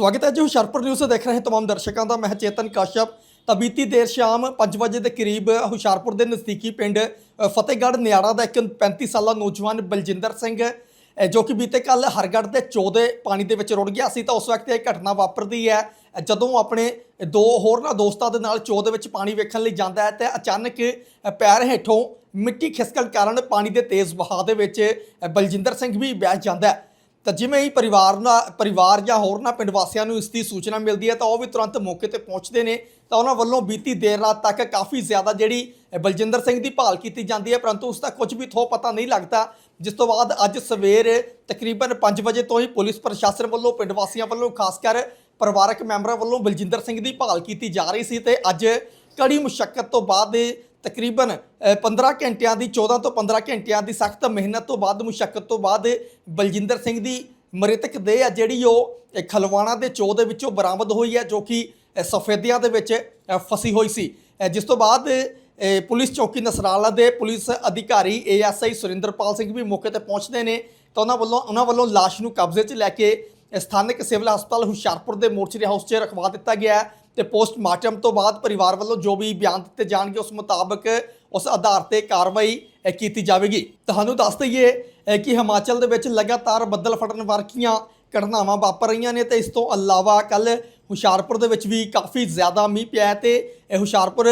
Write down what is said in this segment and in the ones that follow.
ਸਵਾਗਤ ਹੈ ਜੀ, ਹੁਸ਼ਿਆਰਪੁਰ ਨਿਊਜ਼ ਦੇਖ ਰਹੇ ਤਮਾਮ ਦਰਸ਼ਕਾਂ ਦਾ, ਮੈਂ ਚੇਤਨ ਕਾਸ਼ਪ। ਤਾਂ ਬੀਤੀ ਦੇਰ ਸ਼ਾਮ 5 ਵਜੇ ਦੇ ਕਰੀਬ ਹੁਸ਼ਿਆਰਪੁਰ ਦੇ ਨਜ਼ਦੀਕੀ ਪਿੰਡ ਫਤਿਹਗੜ੍ਹ ਨਿਆੜਾ ਦਾ ਇੱਕ 35 ਸਾਲਾ ਨੌਜਵਾਨ ਬਲਜਿੰਦਰ ਸਿੰਘ ਜੋ ਕਿ ਬੀਤੇ ਕੱਲ ਹਰਗੜ੍ਹ ਦੇ ਚੌਦੇ ਪਾਣੀ ਦੇ ਵਿੱਚ ਰੁੜ ਗਿਆ ਸੀ, ਤਾਂ ਉਸ ਵਕਤ ਇਹ ਘਟਨਾ ਵਾਪਰਦੀ ਹੈ। ਜਦੋਂ ਆਪਣੇ ਦੋ ਹੋਰ ਨਾ ਦੋਸਤਾਂ ਦੇ ਨਾਲ ਚੌ ਦੇ ਵਿੱਚ ਪਾਣੀ ਵੇਖਣ ਲਈ ਜਾਂਦਾ ਹੈ, ਤੇ ਅਚਾਨਕ ਪੈਰ ਹੇਠੋਂ ਮਿੱਟੀ ਖਿਸਕਣ ਕਾਰਨ ਪਾਣੀ ਦੇ ਤੇਜ਼ ਵਹਾਅ ਦੇ ਵਿੱਚ ਬਲਜਿੰਦਰ ਸਿੰਘ ਵੀ ਬਹਿ ਜਾਂਦਾ ਹੈ। ਤਾਂ ਜਿਵੇਂ ਹੀ ਪਰਿਵਾਰ ਨਾਲ ਪਰਿਵਾਰ ਜਾਂ ਹੋਰ ਨਾ ਪਿੰਡ ਵਾਸੀਆਂ ਨੂੰ ਇਸ ਦੀ ਸੂਚਨਾ ਮਿਲਦੀ ਹੈ ਤਾਂ ਉਹ ਵੀ ਤੁਰੰਤ ਮੌਕੇ ਤੇ ਪਹੁੰਚਦੇ ਨੇ। ਤਾਂ ਉਹਨਾਂ ਵੱਲੋਂ ਬੀਤੀ ਦੇਰ ਰਾਤ ਤੱਕ ਕਾਫੀ ਜ਼ਿਆਦਾ ਜਿਹੜੀ ਬਲਜਿੰਦਰ ਸਿੰਘ ਦੀ ਭਾਲ ਕੀਤੀ ਜਾਂਦੀ ਹੈ, ਪਰੰਤੂ ਉਸ ਦਾ ਕੁਝ ਵੀ ਥੋ ਪਤਾ ਨਹੀਂ ਲੱਗਦਾ। ਜਿਸ ਤੋਂ ਬਾਅਦ ਅੱਜ ਸਵੇਰ ਤਕਰੀਬਨ 5 ਵਜੇ ਤੋਂ ਹੀ ਪੁਲਿਸ ਪ੍ਰਸ਼ਾਸਨ ਵੱਲੋਂ, ਪਿੰਡ ਵਾਸੀਆਂ ਵੱਲੋਂ, ਖਾਸ ਕਰ ਪਰਿਵਾਰਕ ਮੈਂਬਰਾਂ ਵੱਲੋਂ ਬਲਜਿੰਦਰ ਸਿੰਘ ਦੀ ਭਾਲ ਕੀਤੀ ਜਾ ਰਹੀ ਸੀ ਤੇ ਅੱਜ ਕੜੀ ਮੁਸ਼ਕਲ ਤੋਂ ਬਾਅਦ ਤਕਰੀਬਨ ਅ, 15 ਘੰਟਿਆਂ ਦੀ 14 ਤੋਂ 15 ਘੰਟਿਆਂ ਦੀ ਸਖਤ ਮਿਹਨਤ ਤੋਂ ਬਾਅਦ ਮੁਸ਼ਕਲ ਤੋਂ ਬਾਅਦ ਬਲਜਿੰਦਰ ਸਿੰਘ ਦੀ ਮ੍ਰਿਤਕ ਦੇਹ ਆ ਜਿਹੜੀ ਉਹ ਖਲਵਾਣਾ ਦੇ ਚੋ ਦੇ ਵਿੱਚੋਂ ਬਰਾਮਦ ਹੋਈ ਹੈ ਜੋ ਕਿ ਅ, ਸਫੈਦਿਆਂ ਦੇ ਵਿੱਚ ਫਸੀ ਹੋਈ ਸੀ। ਜਿਸ ਤੋਂ ਬਾਅਦ ਪੁਲਿਸ ਚੌਕੀ ਨਸਰਾਲਾ ਦੇ ਪੁਲਿਸ ਅਧਿਕਾਰੀ ਏਐਸਆਈ ਸੁਰਿੰਦਰਪਾਲ ਸਿੰਘ ਵੀ ਮੌਕੇ ਤੇ ਪਹੁੰਚਦੇ ਨੇ। ਤਾਂ ਉਹਨਾਂ ਵੱਲੋਂ ਉਹਨਾਂ ਵੱਲੋਂ ਲਾਸ਼ ਨੂੰ ਕਬਜ਼ੇ 'ਚ ਲੈ ਕੇ ਸਥਾਨਕ ਸਿਵਲ ਹਸਪਤਾਲ ਹੁਸ਼ਿਆਰਪੁਰ ਦੇ ਮੋਰਚਰੀ ਹਾਊਸ 'ਚ ਰਖਵਾ ਦਿੱਤਾ ਗਿਆ। ਤੇ ਪੋਸਟਮਾਰਟਮ ਤੋਂ ਬਾਅਦ ਪਰਿਵਾਰ ਵੱਲੋਂ ਜੋ ਵੀ ਬਿਆਨ ਦਿੱਤੇ ਜਾਣਗੇ ਉਸ ਮੁਤਾਬਕ ਉਸ ਆਧਾਰ ਤੇ ਕਾਰਵਾਈ ਕੀਤੀ ਜਾਵੇਗੀ। ਤੁਹਾਨੂੰ ਦੱਸ ਦਈਏ ਕਿ ਹਿਮਾਚਲ ਦੇ ਵਿੱਚ ਲਗਾਤਾਰ ਬੱਦਲ ਫਟਣ ਵਰਗੀਆਂ ਘਟਨਾਵਾਂ ਵਾਪਰ ਰਹੀਆਂ ਨੇ ਤੇ ਇਸ ਤੋਂ ਇਲਾਵਾ ਕੱਲ ਹੁਸ਼ਿਆਰਪੁਰ ਦੇ ਵਿੱਚ ਵੀ ਕਾਫੀ ਜ਼ਿਆਦਾ ਮੀਂਹ ਪਿਆ ਹੈ ਤੇ ਹੁਸ਼ਿਆਰਪੁਰ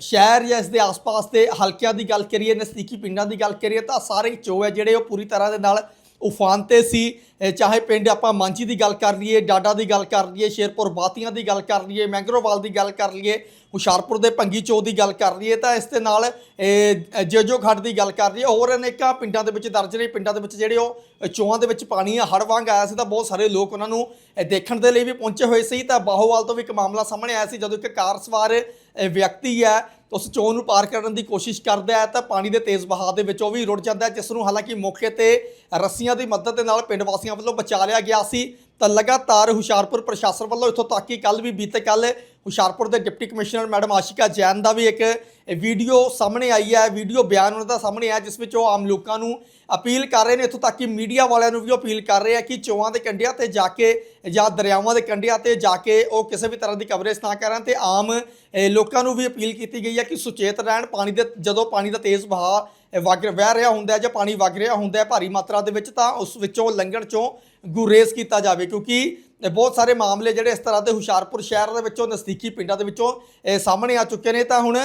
ਸ਼ਹਿਰ ਜਾਂ ਇਸ ਦੇ ਆਸ-ਪਾਸ ਦੇ ਹਲਕਿਆਂ ਦੀ ਗੱਲ ਕਰੀਏ, ਨਜ਼ਦੀਕੀ ਪਿੰਡਾਂ ਦੀ ਗੱਲ ਕਰੀਏ ਤਾਂ ਸਾਰੇ ਚੋ ਹੈ ਜਿਹੜੇ ਉਹ ਪੂਰੀ ਤਰ੍ਹਾਂ ਦੇ ਨਾਲ ਉਫਾਨ ਤੇ ਸੀ ਚਾਹੇ ਪਿੰਡ ਆਪਾਂ ਮਾਂਚੀ ਦੀ ਗੱਲ ਕਰ ਲਈਏ, ਡਾਡਾ ਦੀ ਗੱਲ ਕਰ ਲਈਏ, ਸ਼ੇਰਪੁਰ ਬਾਤੀਆਂ ਦੀ ਗੱਲ ਕਰ ਲਈਏ, ਮੈਂਗਰੋਵਾਲ ਦੀ ਗੱਲ ਕਰ ਲਈਏ, ਹੁਸ਼ਿਆਰਪੁਰ ਦੇ ਭੰਗੀ ਚੋ ਦੀ ਗੱਲ ਕਰ ਲਈਏ, ਤਾਂ ਇਸ ਦੇ ਨਾਲ ਜੇਜੋ ਖੱਡ ਦੀ ਗੱਲ ਕਰ ਲਈਏ, ਹੋਰ ਅਨੇਕਾਂ ਪਿੰਡਾਂ ਦੇ ਵਿੱਚ ਦਰਜ ਨੇ, ਪਿੰਡਾਂ ਦੇ ਵਿੱਚ ਜਿਹੜੇ ਉਹ ਚੋਆਂ ਦੇ ਵਿੱਚ ਪਾਣੀ ਆ, ਹੜ੍ਹ ਵਾਂਗ ਆਇਆ ਸੀ, ਤਾਂ ਬਹੁਤ ਸਾਰੇ ਲੋਕ ਉਹਨਾਂ ਨੂੰ ਦੇਖਣ ਦੇ ਲਈ ਵੀ ਪਹੁੰਚੇ ਹੋਏ ਸੀ, ਤਾਂ ਬਾਹੋਵਾਲ ਤੋਂ ਵੀ ਇੱਕ ਮਾਮਲਾ ਸਾਹਮਣੇ ਆਇਆ ਸੀ, ਜਦੋਂ ਇੱਕ ਕਾਰ ਸਵਾਰ ਵਿਅਕਤੀ ਹੈ ਉਸ ਚੋਂ ਨੂੰ ਪਾਰ ਕਰਨ ਦੀ ਕੋਸ਼ਿਸ਼ ਕਰਦਾ ਹੈ ਤਾਂ ਪਾਣੀ ਦੇ ਤੇਜ਼ ਵਹਾਅ ਦੇ ਵਿੱਚ ਉਹ ਵੀ ਰੁੜ ਜਾਂਦਾ ਹੈ, ਜਿਸ ਨੂੰ ਹਾਲਾਂਕਿ ਮੌਕੇ ਤੇ ਰੱਸੀਆਂ ਦੀ ਮਦਦ ਦੇ ਨਾਲ ਪਿੰਡ ਵਾਸੀਆਂ ਵੱਲੋਂ ਬਚਾ ਲਿਆ ਗਿਆ ਸੀ। ਤਾਂ ਲਗਾਤਾਰ ਹੁਸ਼ਿਆਰਪੁਰ ਪ੍ਰਸ਼ਾਸਨ ਵੱਲੋਂ ਇੱਥੋਂ ਤੱਕ ਕਿ ਕੱਲ ਵੀ ਬੀਤੇ ਕੱਲ ਹੁਸ਼ਿਆਰਪੁਰ ਦੇ deputy commissioner madam Ashika Jain ਦਾ ਵੀ ਇੱਕ ਵੀਡੀਓ ਸਾਹਮਣੇ ਆਈ ਹੈ ਵੀਡੀਓ ਬਿਆਨ ਉਹਨਾਂ ਦਾ ਸਾਹਮਣੇ ਆਇਆ ਜਿਸ ਵਿੱਚ ਉਹ ਆਮ ਲੋਕਾਂ ਨੂੰ ਅਪੀਲ ਕਰ ਰਹੇ ਨੇ ਇੱਥੋਂ ਤੱਕ ਕਿ ਮੀਡੀਆ ਵਾਲਿਆਂ ਨੂੰ ਵੀ ਉਹ ਅਪੀਲ ਕਰ ਰਹੇ ਆ ਕਿ ਚੋਆਂ ਦੇ ਕੰਢਿਆਂ ਤੇ ਜਾ ਕੇ ਜਾਂ ਦਰਿਆਵਾਂ ਦੇ ਕੰਢਿਆਂ ਤੇ ਜਾ ਕੇ ਉਹ ਕਿਸੇ ਵੀ ਤਰ੍ਹਾਂ ਦੀ ਕਵਰੇਜ ਨਾ ਕਰਨ ਤੇ ਆਮ ਲੋਕਾਂ ਨੂੰ ਵੀ ਅਪੀਲ ਕੀਤੀ ਗਈ ਹੈ ਕਿ ਸੁਚੇਤ ਰਹਿਣ ਪਾਣੀ ਦੇ ਜਦੋਂ ਪਾਣੀ ਦਾ ਤੇਜ਼ ਵਹਾਅ ਅ, ਵਗ ਵਹਿ ਰਿਹਾ ਹੁੰਦਾ ਜਾਂ ਪਾਣੀ ਵਗ ਰਿਹਾ ਹੁੰਦਾ ਭਾਰੀ ਮਾਤਰਾ ਦੇ ਵਿੱਚ ਤਾਂ ਉਸ ਵਿੱਚੋਂ ਲੰਘਣ ਚੋਂ ਗੁਰੇਜ਼ ਕੀਤਾ ਜਾਵੇ ਕਿਉਂਕਿ ਬਹੁਤ ਸਾਰੇ ਮਾਮਲੇ ਜਿਹੜੇ ਇਸ ਤਰ੍ਹਾਂ ਦੇ ਹੁਸ਼ਿਆਰਪੁਰ ਸ਼ਹਿਰ ਦੇ ਵਿੱਚੋਂ ਨਜ਼ਦੀਕੀ ਪਿੰਡਾਂ ਦੇ ਵਿੱਚੋਂ ਇਹ ਸਾਹਮਣੇ ਆ ਚੁੱਕੇ ਨੇ ਤਾਂ ਹੁਣ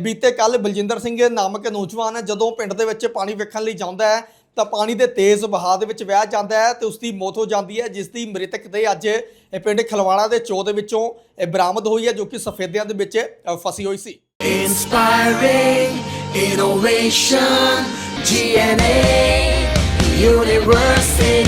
ਬੀਤੇ ਕੱਲ ਬਲਜਿੰਦਰ ਸਿੰਘ ਨਾਮਕ ਨੌਜਵਾਨ ਜਦੋਂ ਪਿੰਡ ਦੇ ਵਿੱਚ ਪਾਣੀ ਵੇਖਣ ਲਈ ਜਾਂਦਾ ਹੈ ਤਾਂ ਪਾਣੀ ਦੇ ਤੇਜ਼ ਵਹਾਅ ਦੇ ਵਿੱਚ ਵਹਿ ਜਾਂਦਾ ਹੈ ਤੇ ਉਸ ਦੀ ਮੌਤ ਹੋ ਜਾਂਦੀ ਹੈ ਜਿਸ ਦੀ ਮ੍ਰਿਤਕ ਦੇ ਅੱਜ ਪਿੰਡ ਖਲਵਾੜਾ ਦੇ ਚੋ ਦੇ ਵਿੱਚੋਂ ਇਹ ਬਰਾਮਦ ਹੋਈ ਹੈ ਜੋ ਕਿ ਸਫੇਦਿਆਂ ਦੇ ਵਿੱਚ ਫਸੀ ਹੋਈ ਸੀ Inspiring innovation, GNA University.